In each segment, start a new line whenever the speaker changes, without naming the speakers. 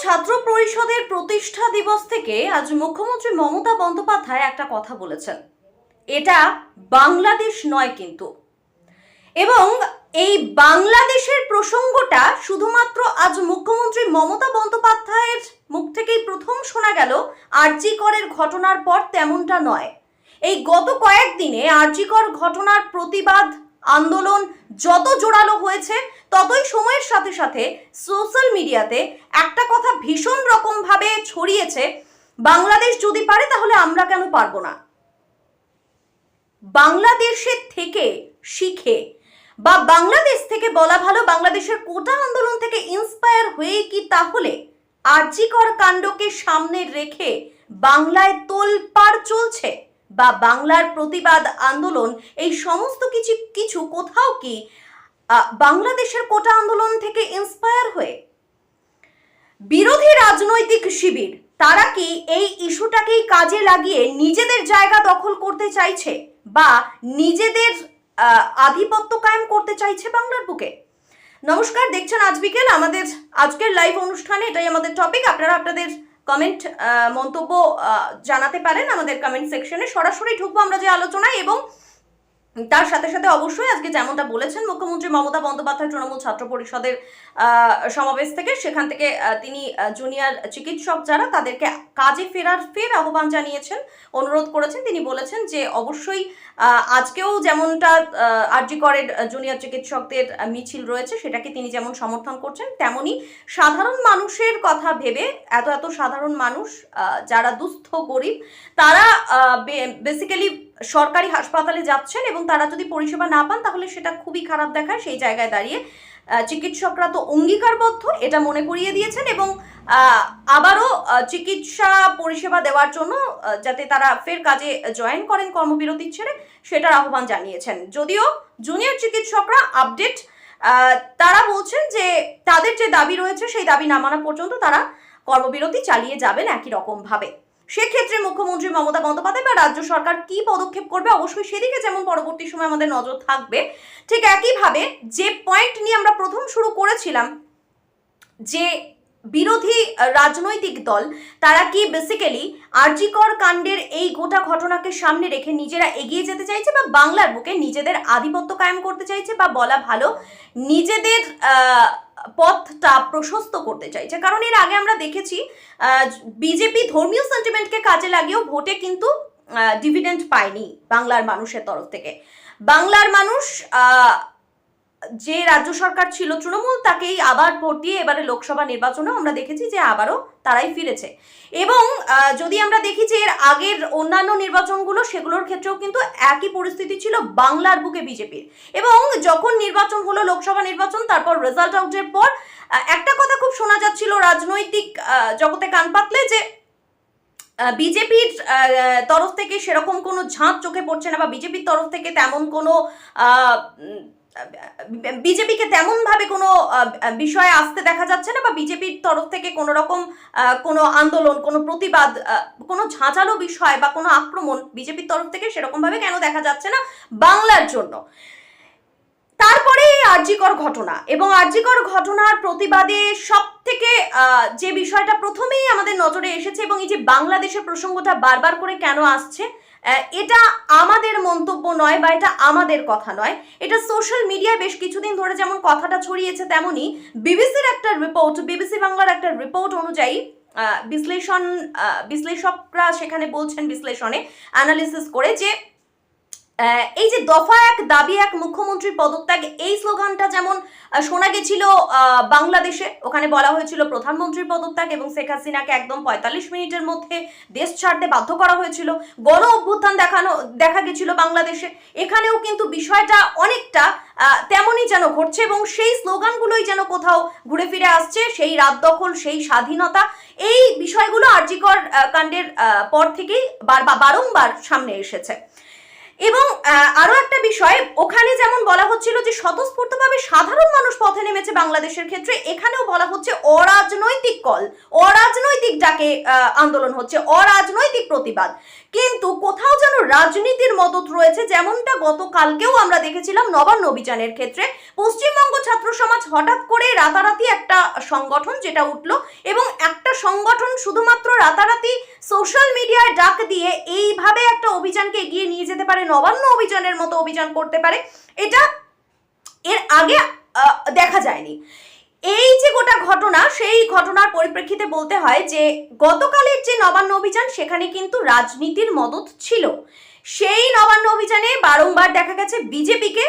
ছাত্র পরিষদের প্রতিষ্ঠা দিবস থেকে আজ মুখ্যমন্ত্রী মমতা বন্দ্যোপাধ্যায় একটা কথা বলেছেন। এটা বাংলাদেশ নয় কিন্তু। এবং এই বাংলাদেশের প্রসঙ্গটা শুধুমাত্র আজ মুখ্যমন্ত্রী মমতা বন্দ্যোপাধ্যায়ের মুখ থেকেই প্রথম শোনা গেল, আরজি করের ঘটনার পর তেমনটা নয়। এই গত কয়েকদিনে আরজিকর ঘটনার প্রতিবাদ আন্দোলন যত জোরালো হয়েছে, ততই সময়ের সাথে সাথে সোশ্যাল মিডিয়াতে একটা কথা ভীষণ রকমভাবে ছড়িয়েছে, বাংলাদেশ যদি পারে তাহলে আমরা কেন পারব না? বাংলাদেশের থেকে শিখে বা বাংলাদেশ থেকে বলা ভালো, বাংলাদেশের কোটা আন্দোলন থেকে ইন্সপায়ার হয়ে কি তাহলে আর্যিকর কাণ্ডকে সামনে রেখে বাংলায় তোলপাড় চলছে? বা বাংলার প্রতিবাদ আন্দোলন, এই সমস্ত কিছু কিছু কোথাও কি বাংলাদেশের কোটা আন্দোলন থেকে ইন্সপায়ার হয়ে? বিরোধী রাজনৈতিক শিবির, তারা কি এই ইস্যুটাকেই কাজে লাগিয়ে নিজেদের জায়গা দখল করতে চাইছে বা নিজেদের আধিপত্য কায়েম করতে চাইছে বাংলার বুকে? নমস্কার, দেখছেন আজ বিকেল আমাদের, আজকের লাইভ অনুষ্ঠানে এটাই আমাদের টপিক আপনারা আপনাদের কমেন্ট মন্তব্য জানাতে পারেন আমাদের কমেন্ট সেকশনে সরাসরি ঢুকবো আমরা যে আলোচনায় এবং তার সাথে সাথে অবশ্যই আজকে যেমনটা বলেছেন, মুখ্যমন্ত্রী মমতা বন্দ্যোপাধ্যায় তৃণমূল ছাত্র পরিষদের সমাবেশ থেকে সেখান থেকে তিনি জুনিয়র চিকিৎসক যারা তাদেরকে কাজে ফেরার ফের আহ্বান জানিয়েছেন, অনুরোধ করেছেন। তিনি বলেছেন যে অবশ্যই আজকেও যেমনটা আরজি করের জুনিয়র চিকিৎসকদের মিছিল রয়েছে, সেটাকে তিনি যেমন সমর্থন করছেন, তেমনি সাধারণ মানুষের কথা ভেবে এত এত সাধারণ মানুষ যারা দুস্থ গরিব, তারা বেসিক্যালি সরকারি হাসপাতালে যাচ্ছেন এবং তারা যদি পরিষেবা না পান, তাহলে সেটা খুবই খারাপ দেখায়। সেই জায়গায় দাঁড়িয়ে চিকিৎসকরা তো অঙ্গীকারবদ্ধ, এটা মনে করিয়ে দিয়েছেন এবং আবারও চিকিৎসা পরিষেবা দেওয়ার জন্য যাতে তারা ফের কাজে জয়েন করেন কর্মবিরতি ছেড়ে, সেটার আহ্বান জানিয়েছেন। যদিও জুনিয়র চিকিৎসকরা আপডেট তারা বলছেন যে তাদের যে দাবি রয়েছে, সেই দাবি না মানা পর্যন্ত তারা কর্মবিরতি চালিয়ে যাবেন একই রকম ভাবে সেক্ষেত্রে মুখ্যমন্ত্রী মমতা বন্দ্যোপাধ্যায় বা রাজ্য সরকার কি পদক্ষেপ করবে? অবশ্যই সেদিকে যেমন পরবর্তী সময় আমাদের নজর থাকবে, ঠিক একইভাবে যে পয়েন্ট নিয়ে আমরা প্রথম শুরু করেছিলাম, যে বিরোধী রাজনৈতিক দল, তারা কি বেসিক্যালি আরজিকর কাণ্ডের এই গোটা ঘটনাকে সামনে রেখে নিজেরা এগিয়ে যেতে চাইছে বা বাংলার বুকে নিজেদের আধিপত্য কায়েম করতে চাইছে বা বলা ভালো, নিজেদের পথটা প্রশস্ত করতে চাইছে। কারণ এর আগে আমরা দেখেছি বিজেপি ধর্মীয় সেন্টিমেন্টকে কাজে লাগিয়েও ভোটে কিন্তু ডিভিডেন্ট পায়নি বাংলার মানুষের তরফ থেকে। বাংলার মানুষ যে রাজ্য সরকার ছিল তৃণমূল তাকেই আবার ভোট দিয়ে এবারে লোকসভা নির্বাচনেও আমরা দেখেছি যে আবারও তারাই ফিরেছে। এবং যদি আমরা দেখি যে এর আগের অন্যান্য নির্বাচনগুলো, সেগুলোর ক্ষেত্রেও কিন্তু একই পরিস্থিতি ছিল বাংলার বুকে বিজেপির। এবং যখন নির্বাচন হলো, লোকসভা নির্বাচন, তারপর রেজাল্ট আউটের পর একটা কথা খুব শোনা যাচ্ছিল রাজনৈতিক জগতে কান পাতলে যে বিজেপির তরফ থেকে সেরকম কোনো ঝাঁপ চোখে পড়ছে না বা বিজেপির তরফ থেকে তেমন কোনো বিজেপিকে তেমনভাবে কোনো বিষয়ে আসতে দেখা যাচ্ছে না বা বিজেপির তরফ থেকে কোনো রকম কোনো আন্দোলন, কোনো প্রতিবাদ কোনো ঝাঁঝালো বিষয় বা কোনো আক্রমণ বিজেপির তরফ থেকে সেরকমভাবে কেন দেখা যাচ্ছে না বাংলার জন্য? তারপরে এই আর্যিকর ঘটনা এবং আর্যিকর ঘটনার প্রতিবাদে সব থেকে যে বিষয়টা প্রথমেই আমাদের নজরে এসেছে এবং এই যে বাংলাদেশের প্রসঙ্গটা বারবার করে কেন আসছে এটা আমাদের মন্তব্য নয় বা এটা আমাদের কথা নয়। এটা সোশ্যাল মিডিয়ায় বেশ কিছুদিন ধরে যেমন কথাটা ছড়িয়েছে তেমনি বিবিসির একটা রিপোর্ট বিবিসি বাংলার একটা রিপোর্ট অনুযায়ী বিশ্লেষণ বিশ্লেষকরা সেখানে বলছেন, বিশ্লেষণে অ্যানালিসিস করে যে এই যে দফা এক, দাবি এক মুখ্যমন্ত্রীর পদত্যাগ, এই স্লোগানটা যেমন শোনা গেছিল বাংলাদেশে। ওখানে বলা হয়েছিল প্রধানমন্ত্রীর পদত্যাগ এবং শেখ হাসিনাকে একদম পঁয়তাল্লিশ মিনিটের মধ্যে দেশ ছাড়তে বাধ্য করা হয়েছিল। গণ অভ্যুত্থান দেখানো, দেখা গেছিল বাংলাদেশে। এখানেও কিন্তু বিষয়টা অনেকটা তেমনই যেন ঘটছে এবং সেই স্লোগানগুলোই যেন কোথাও ঘুরে ফিরে আসছে, সেই রাত দখল, সেই স্বাধীনতা। এই বিষয়গুলো আর্যিকর কাণ্ডের পর থেকেই বার, বা- বারংবার সামনে এসেছে। এবং আহ, আরও একটা বিষয় ওখানে যেমন বলা হচ্ছিল যে স্বতঃস্ফূর্তভাবে সাধারণ মানুষ পথে নেমেছে বাংলাদেশের ক্ষেত্রে এখানেও বলা হচ্ছে অরাজনৈতিক কল। অরাজনৈতিক ডাকে আন্দোলন হচ্ছে অরাজনৈতিক প্রতিবাদ। কিন্তু কোথাও যেন রাজনীতির মদত রয়েছে যেমনটা গতকালকেও আমরা দেখেছিলাম নবান্ন অভিযানের ক্ষেত্রে। পশ্চিমবঙ্গ ছাত্র সমাজ হঠাৎ করে রাতারাতি একটা সংগঠন যেটা উঠল এবং একটা সংগঠন শুধুমাত্র রাতারাতি সোশ্যাল মিডিয়ার ডাক দিয়ে এইভাবে একটা অভিযানকে এগিয়ে নিয়ে যেতে পারে নবান্ন অভিযানের মতো অভিযান করতে পারে। এটা এর আগে দেখা যায়নি। এই যে গোটা ঘটনা, সেই ঘটনার পরিপ্রেক্ষিতে বলতে হয় যে, গতকালের যে নবান্ন অভিযান, সেখানে কিন্তু রাজনীতির মদত ছিল। সেই নবান্ন অভিযানে বারংবার দেখা গেছে বিজেপিকে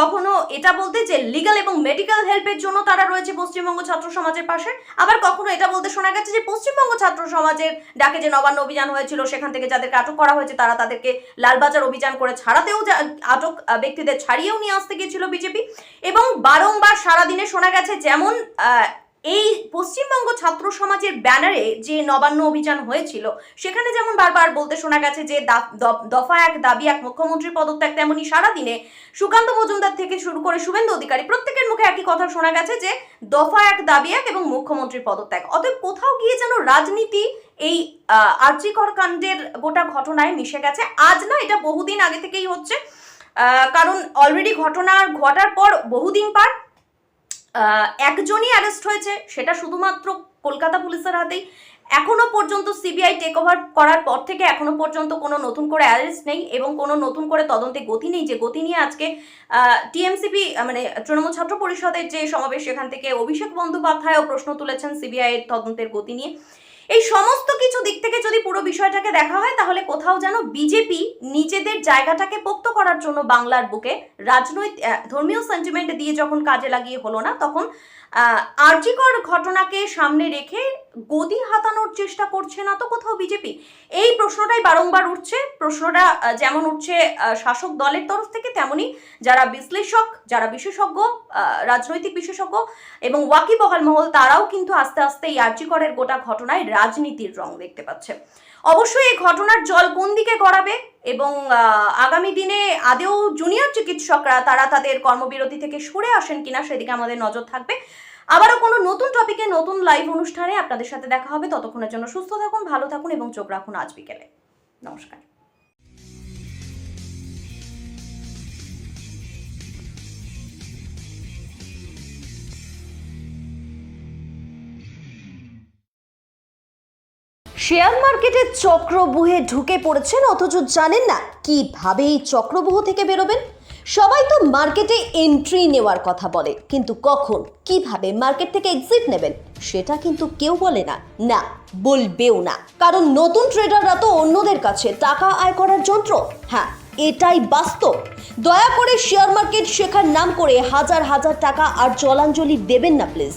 কখনো এটা বলতে যে লিগাল এবং মেডিকেল হেল্পের জন্য তারা রয়েছে পশ্চিমবঙ্গ ছাত্র সমাজের পাশে, আবার কখনো এটা বলতে শোনা গেছে যে পশ্চিমবঙ্গ ছাত্র সমাজের ডাকে যে নবান্ন অভিযান হয়েছিল, সেখান থেকে যাদেরকে আটক করা হয়েছে, তারা তাদেরকে লালবাজার অভিযান করে ছাড়াতেও আটক ব্যক্তিদের ছাড়িয়েও নিয়ে আসতে গিয়েছিল বিজেপি। এবং বারংবার সারাদিনে শোনা গেছে যেমন এই পশ্চিমবঙ্গ ছাত্র সমাজের ব্যানারে যে নবান্ন অভিযান হয়েছিল, সেখানে যেমন বারবার বলতে শোনা গেছে যে দফা এক, দাবি এক মুখ্যমন্ত্রী পদত্যাগ তেমনি সারাদিনে সুকান্ত মজুমদার থেকে শুরু করে শুভেন্দু অধিকারী প্রত্যেকের মুখে একই কথা শোনা গেছে যে দফা এক, দাবি এক এবং মুখ্যমন্ত্রীর পদত্যাগ। অতএব কোথাও গিয়ে যেন রাজনীতি এই আর্যিকর কাণ্ডের গোটা ঘটনায় মিশে গেছে। আজ না, এটা বহুদিন আগে থেকেই হচ্ছে কারণ অলরেডি ঘটনা ঘটার পর বহুদিন পার একজনই অ্যারেস্ট হয়েছে, সেটা শুধুমাত্র কলকাতা পুলিশের হাতেই। এখনও পর্যন্ত সিবিআই টেক ওভার করার পর থেকে এখনও পর্যন্ত কোনো নতুন করে অ্যারেস্ট নেই এবং কোনো নতুন করে তদন্তে গতি নেই। যে গতি নিয়ে আজকে টিএমসিপি মানে তৃণমূল ছাত্র পরিষদের যে সমাবেশ, সেখান থেকে অভিষেক বন্দ্যোপাধ্যায়ও প্রশ্ন তুলেছেন সিবিআই তদন্তের গতি নিয়ে। এই সমস্ত কিছু দিক থেকে যদি পুরো বিষয়টাকে দেখা হয়, তাহলে কোথাও যেন বিজেপি নিজেদের জায়গাটাকে পোক্ত করার জন্য বাংলার বুকে রাজনৈতিক ধর্মীয় সেন্টিমেন্ট দিয়ে যখন কাজে লাগিয়ে হলো না, তখন আর্যিকর ঘটনাকে সামনে রেখে গদি হাতানোর চেষ্টা করছে না তো কোথাও বিজেপি? এই প্রশ্নটাই বারংবার উঠছে। প্রশ্নটা যেমন উঠছে শাসক দলের তরফ থেকে, তেমনি যারা বিশ্লেষক, যারা বিশেষজ্ঞ রাজনৈতিক বিশেষজ্ঞ এবং ওয়াকিবহাল মহল, তারাও কিন্তু আস্তে আস্তে এই আর্যিকরের গোটা ঘটনায় রাজনীতির রং দেখতে পাচ্ছে। অবশ্যই এই ঘটনার জল কোন দিকে গড়াবে এবং আগামী দিনে আদেও জুনিয়র চিকিৎসকরা, তারা তাদের কর্মবিরতি থেকে সরে আসেন কিনা, সেদিকে আমাদের নজর থাকবে। আবারও কোনো নতুন টপিকে নতুন লাইভ অনুষ্ঠানে আপনাদের সাথে দেখা হবে। ততক্ষণের জন্য সুস্থ থাকুন, ভালো থাকুন এবং চোখ রাখুন আজ বিকেলে। নমস্কার। শেয়ার মার্কেটের চক্রবুহে ঢুকে পড়েছেন, অথচ জানেন না কীভাবে এই চক্রবুহ থেকে বেরোবেন? সবাই তো মার্কেটে এন্ট্রি নেওয়ার কথা বলে, কিন্তু কখন, কীভাবে মার্কেট থেকে এক্সিট নেবেন, সেটা কিন্তু কেউ বলে না। না, বলবেও না। কারণ নতুন ট্রেডাররা তো অন্যদের কাছে টাকা আয় করার যন্ত্র। হ্যাঁ এটাই বাস্তব। দয়া করে শেয়ার মার্কেট শেখার নাম করে হাজার হাজার টাকা আর জলাঞ্জলি দেবেন না প্লিজ